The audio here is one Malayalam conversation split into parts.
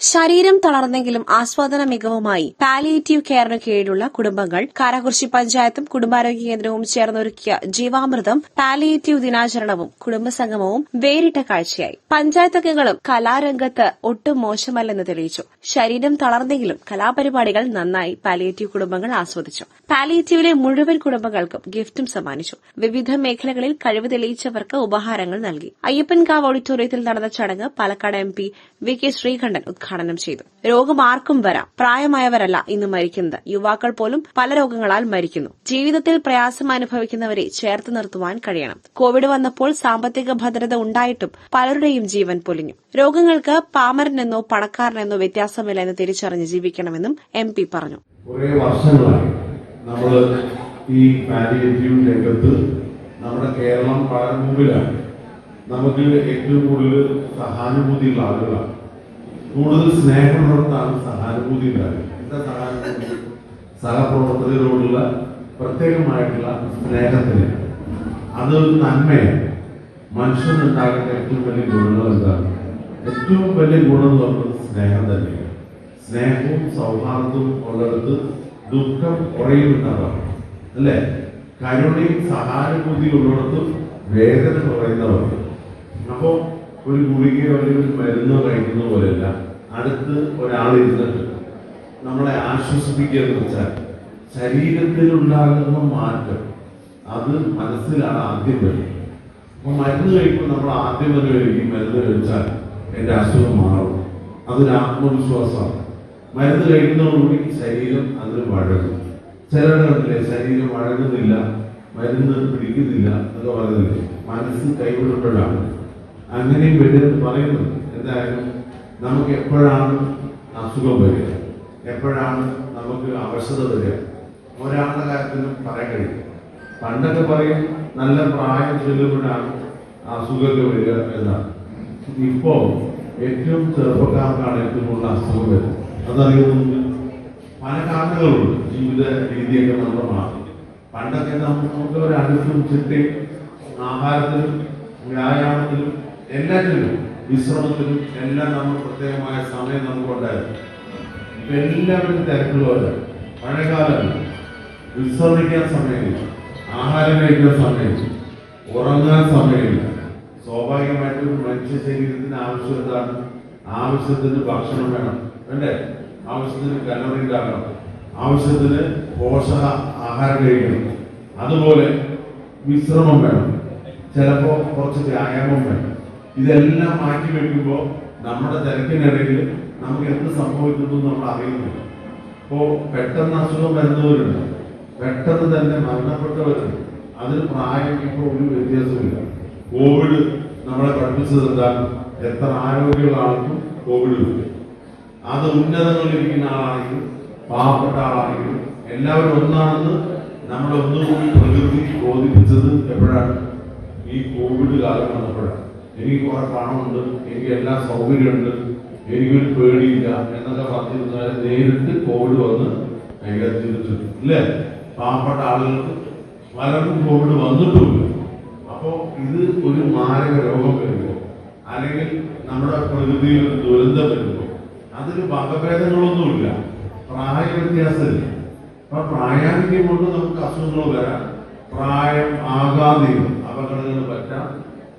ശരീരം തളർന്നെങ്കിലും ആസ്വാദന മികവുമായി പാലിയേറ്റീവ് കെയറിന് കീഴിലുള്ള കുടുംബങ്ങൾ കാരാകുറിശി പഞ്ചായത്തും കുടുംബാരോഗ്യ കേന്ദ്രവും ചേർന്നൊരുക്കിയ ജീവാമൃതം പാലിയേറ്റീവ് ദിനാചരണവും കുടുംബസംഗമവും വേറിട്ട കാഴ്ചയായി. പഞ്ചായത്ത് അംഗങ്ങളും കലാരംഗത്ത് ഒട്ടും മോശമല്ലെന്ന് തെളിയിച്ചു. ശരീരം തളർന്നെങ്കിലും കലാപരിപാടികൾ നന്നായി പാലിയേറ്റീവ് കുടുംബങ്ങൾ ആസ്വദിച്ചു. പാലിയേറ്റീവിലെ മുഴുവൻ കുടുംബങ്ങൾക്കും ഗിഫ്റ്റും സമ്മാനിച്ചു. വിവിധ മേഖലകളിൽ കഴിവ് തെളിയിച്ചവർക്ക് ഉപഹാരങ്ങൾ നൽകി. അയ്യപ്പൻകാവ് ഓഡിറ്റോറിയത്തിൽ നടന്ന ചടങ്ങ് Palakkad M P V K Sreekandan ഉദ്ഘാടനം ചെയ്തു. രോഗം ആർക്കും വരാം. പ്രായമായവരല്ല ഇന്ന് മരിക്കുന്നത്. യുവാക്കൾ പോലും പല രോഗങ്ങളാൽ മരിക്കുന്നു. ജീവിതത്തിൽ പ്രയാസം അനുഭവിക്കുന്നവരെ ചേർത്ത് നിർത്തുവാൻ കഴിയണം. കോവിഡ് വന്നപ്പോൾ സാമ്പത്തിക ഭദ്രത ഉണ്ടായിട്ടും പലരുടെയും ജീവൻ പൊലിഞ്ഞു. രോഗങ്ങൾക്ക് പാമരനെന്നോ പണക്കാരനെന്നോ വ്യത്യാസമില്ല എന്ന് തിരിച്ചറിഞ്ഞ് ജീവിക്കണമെന്നും എം പി പറഞ്ഞു. നമ്മൾ ഈ പാലിയേറ്റീവ് രംഗത്ത് നമ്മുടെ കേരളം വളരെ മുമ്പിലാണ്. നമുക്ക് ഏറ്റവും കൂടുതൽ സഹാനുഭൂതിയുള്ള ആളുകളാണ്. കൂടുതൽ സ്നേഹമുള്ളതാണ് സഹാനുഭൂതി ഉണ്ടാകുക. എന്താ സഹാനുഭൂതി? സഹപ്രവർത്തകരോടുള്ള പ്രത്യേകമായിട്ടുള്ള സ്നേഹത്തിന്. അതൊരു നന്മയാണ്. മനുഷ്യനുണ്ടാകേണ്ട ഏറ്റവും വലിയ ഗുണങ്ങൾ എന്താണ്? ഏറ്റവും വലിയ ഗുണം എന്ന് പറയുന്നത് സ്നേഹം തന്നെയാണ്. സ്നേഹവും സൗഹാർദ്ദവും ഉള്ളിടത്ത് ദുഃഖം കുറയുന്നതാണ് അല്ലേ? കരുണയും സഹാനുഭൂതി ഉള്ളിടത്തും വേദന കുറയുന്നവർ അപ്പോ ഒരു ഗുളികയോ അല്ലെങ്കിൽ ഒരു മരുന്നോ കഴിക്കുന്ന പോലെയല്ല. അടുത്ത് ഒരാളിരുന്നിട്ട് നമ്മളെ ആശ്വസിപ്പിക്കുക എന്ന് വെച്ചാൽ ശരീരത്തിലുണ്ടാകുന്ന മാറ്റം അത് മനസ്സിലാണ് ആദ്യം വരുന്നത് അപ്പൊ മരുന്ന് കഴിക്കുമ്പോൾ നമ്മൾ ആദ്യം തന്നെ കഴിക്കും മരുന്ന് കഴിച്ചാൽ എന്റെ അസുഖം മാറും. അതൊരു ആത്മവിശ്വാസമാണ്. മരുന്ന് കഴിക്കുന്നതോടുകൂടി ശരീരം അതിന് വഴങ്ങും. ചിലരുടെ ശരീരം വഴങ്ങുന്നില്ല മരുന്ന് പിടിക്കുന്നില്ല എന്നൊക്കെ പറയുന്നില്ലേ മനസ്സ് കൈവിടുമ്പോഴാണ് അങ്ങനെയും വരുന്നത് പറയുന്നു എന്തായാലും നമുക്ക് എപ്പോഴാണ് അസുഖം വരിക? എപ്പോഴാണ് നമുക്ക് അവശത വരിക? ഒരാളുടെ കാര്യത്തിലും പറയാൻ കഴിയും. പണ്ടൊക്കെ പറയും നല്ല പ്രായം ചെല്ലുമ്പോഴാണ് അസുഖമൊക്കെ വരിക എന്നാണ്. ഇപ്പോ ഏറ്റവും ചെറുപ്പക്കാർക്കാണ് ഏറ്റവും കൂടുതൽ അസുഖം വരുന്നത്. അതറിയുന്നത് പല കാരണങ്ങളുണ്ട്. ജീവിത രീതിയൊക്കെ നമ്മൾ മാറി പണ്ടൊക്കെ നമുക്ക് ഒരു അടുത്തും ചിട്ടയും ആഹാരത്തിലും വ്യായാമത്തിലും എല്ലാത്തിലും വിശ്രമത്തിനും എല്ലാം നമ്മൾ പ്രത്യേകമായ സമയം നമുക്കുണ്ടായിരുന്നു ഇപ്പൊ എല്ലാവരും തിരക്കുള്ളവരാണ് പഴയകാലം വിശ്രമിക്കാൻ സമയമില്ല. ആഹാരം കഴിക്കാൻ സമയമില്ല. ഉറങ്ങാൻ സമയമില്ല. സ്വാഭാവികമായിട്ടും മനുഷ്യ ശരീരത്തിന് ആവശ്യം എന്താണ് ആവശ്യത്തിന് ഭക്ഷണം വേണം. അല്ലേ? ആവശ്യത്തിന് കലോറി ഉണ്ടാകണം. ആവശ്യത്തിന് പോഷക ആഹാരം കഴിക്കണം. അതുപോലെ വിശ്രമം വേണം. ചിലപ്പോ കുറച്ച് വ്യായാമം വേണം. ഇതെല്ലാം മാറ്റി വെക്കുമ്പോൾ നമ്മുടെ തിരക്കിനിടയിൽ നമുക്ക് എന്ത് സംഭവിക്കുന്നു നമ്മൾ അറിയുന്നില്ല. അപ്പോ പെട്ടെന്ന് അസുഖം വരുന്നവരുണ്ട്. പെട്ടെന്ന് തന്നെ മരണപ്പെട്ടവരുണ്ട്. അതിന് പ്രായം ഇപ്പോൾ ഒരു വ്യത്യാസമില്ല കോവിഡ് നമ്മളെ പഠിപ്പിച്ചത് എന്താണ്? എത്ര ആരോഗ്യമുള്ള ആൾക്കും കോവിഡ് വരും അത് ഉന്നതങ്ങളിലിരിക്കുന്ന ആളായിരിക്കും പാവപ്പെട്ട ആളാണെങ്കിലും എല്ലാവരും ഒന്നാണെന്ന് നമ്മളെ ഒന്നുകൂടി പ്രകൃതി ബോധിപ്പിച്ചത് എപ്പോഴാണ്? ഈ കോവിഡ് കാലം വന്നപ്പോഴാണ്. എനിക്ക് കുറെ പണമുണ്ട് എനിക്ക് എല്ലാ സൗകര്യമുണ്ട് എനിക്കൊരു പേടിയില്ല എന്നൊക്കെ പറഞ്ഞിരുന്നാൽ നേരിട്ട് കോവിഡ് വന്ന് ഭയങ്കര തിരിച്ചു ഇല്ലേ? പാവപ്പെട്ട ആളുകൾക്ക് പലർക്കും കോവിഡ് വന്നിട്ടുമില്ല. അപ്പോ ഇത് ഒരു മാരക രോഗം വരുമ്പോൾ അല്ലെങ്കിൽ നമ്മുടെ പ്രകൃതിയിൽ ഒരു ദുരന്തം വരുമ്പോൾ അതിന് വകഭേദങ്ങളൊന്നുമില്ല. പ്രായ വ്യത്യാസമില്ല. അപ്പൊ പ്രായാധിക്യം കൊണ്ട് നമുക്ക് അസുഖങ്ങൾ വരാം. പ്രായം ആകാതെയും അപകടങ്ങൾ പറ്റാം.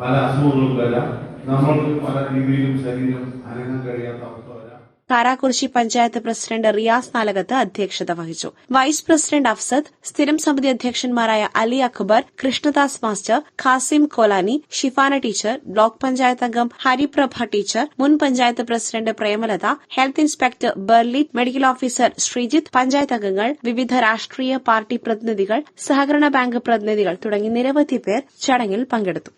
പല അസുഖങ്ങളും വരാം. നമ്മൾക്ക് പല രീതിയിലും ശരീരം അനങ്ങാൻ കഴിയാത്ത അവസ്ഥ വരാം. കാരാകുർശി പഞ്ചായത്ത് പ്രസിഡന്റ് റിയാസ് നാലകത്ത് അധ്യക്ഷത വഹിച്ചു. വൈസ് പ്രസിഡന്റ് അഫ്സദ് സ്ഥിരം സമിതി അധ്യക്ഷന്മാരായ Ali Akbar Krishnadas master Khasim Kolani Shifana teacher block panchayat അംഗം ഹരിപ്രഭ ടീച്ചർ മുൻ panchayat president Premalatha health inspector Berly medical officer Sreejith panchayat അംഗങ്ങൾ വിവിധ രാഷ്ട്രീയ പാർട്ടി പ്രതിനിധികൾ സഹകരണ ബാങ്ക് പ്രതിനിധികൾ തുടങ്ങി നിരവധി പേർ ചടങ്ങിൽ പങ്കെടുത്തു.